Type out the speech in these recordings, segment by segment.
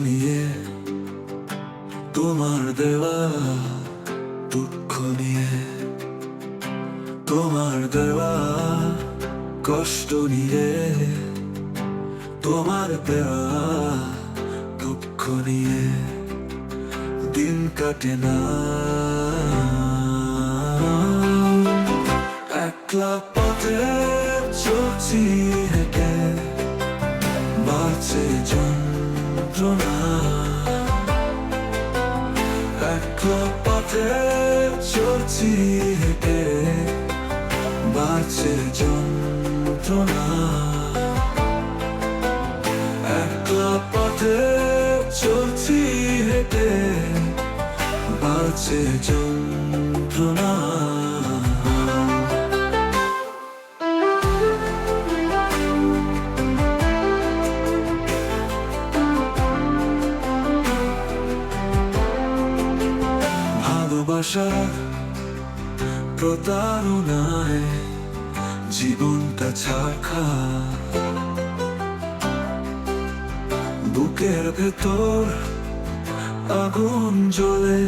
নিয়ে, তোমার দেওয়া দুঃখ নিয়ে, তোমার দেওয়া কষ্ট নিয়ে, তোমার দেওয়া দুঃখ নিয়ে দিন কাটে না। একলা পথে চলছি হেঁটে বাড়ছে যন্ত্রণা। একলা পথে চলছি হেঁটে বাড়ছে যন্ত্রণা। একলা পথে চলছি হেঁটে বাড়ছে যন্ত্রণা। ভালোবাসা প্রতারণায় জীবনটা ছাড়খা বুকের ভেতর আগুন জ্বলে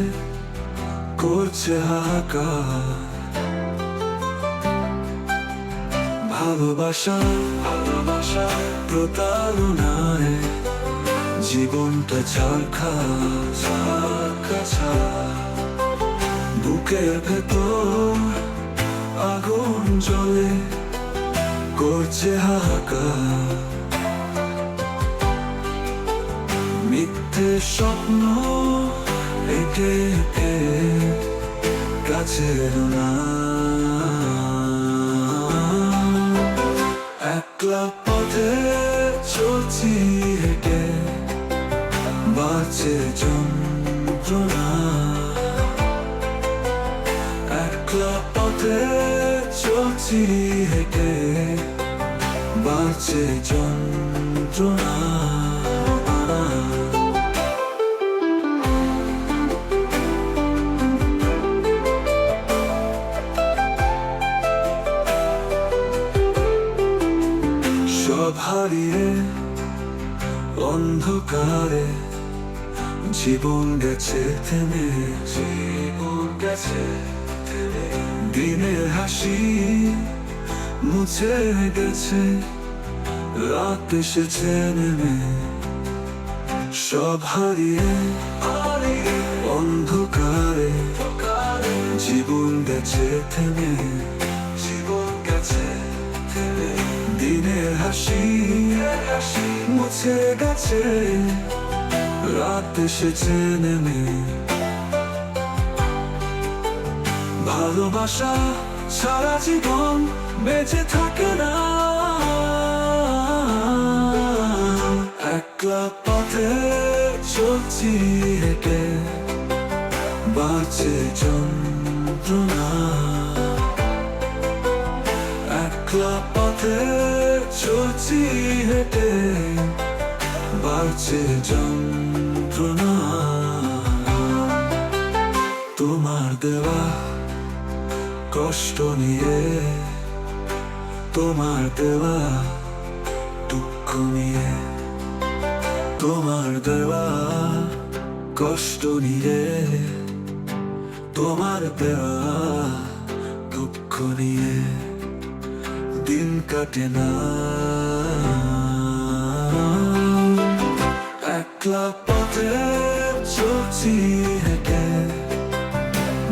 করছে হাহাকার। ভালোবাসা ভালোবাসা প্রতারণায় জীবনটা ছাড়খা ছাড়খা ছাড় বুকের ভেতর আগুন জ্বলে করছে হাহাকার। মিথ্যে স্বপ্ন এঁকে এঁকে কাছে না একলা পথে চলছি হেঁটে বাঁচে যন্ত্রণা। পথে চলছি হেঁটে বাঁচে যন্ত্রণা। হারিয়ে অন্ধকারে জীবন গেছে থেমে। জীবন গেছে। দিনের হাসি মুছে গেছে, রাত এসেছে নেমে। সব হারিয়ে অন্ধকারে জীবন গেছে থেমে। জীবন গেছে দিনের হাসি মুছে গেছে, রাত এসেছে নেমে। ভালোবাসা সারা জীবন বেঁচে থাকে না। একলা পথে চলছি হেঁটে, বাঁচে যন্ত্রণা। একলা পথে চলছি হেঁটে বাড়ছে যন্ত্রণা। তোমার দেওয়া কষ্ট নিয়ে তোমার দেওয়া দুঃখ নিয়ে, তোমার দেওয়া কষ্ট নিয়ে, তোমার দেওয়া দুঃখ নিয়ে দিন কাটে না। একলা পথে চলছি হেঁটে,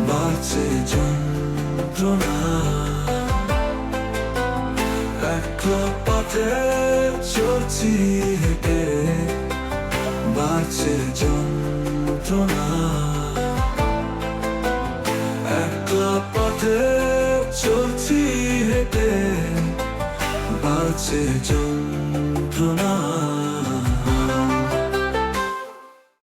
বাড়ছে যন্ত্রণা। একলা বাড়ছে একলা চলছি হেঁটে বাড়ছে যন্ত্রণা।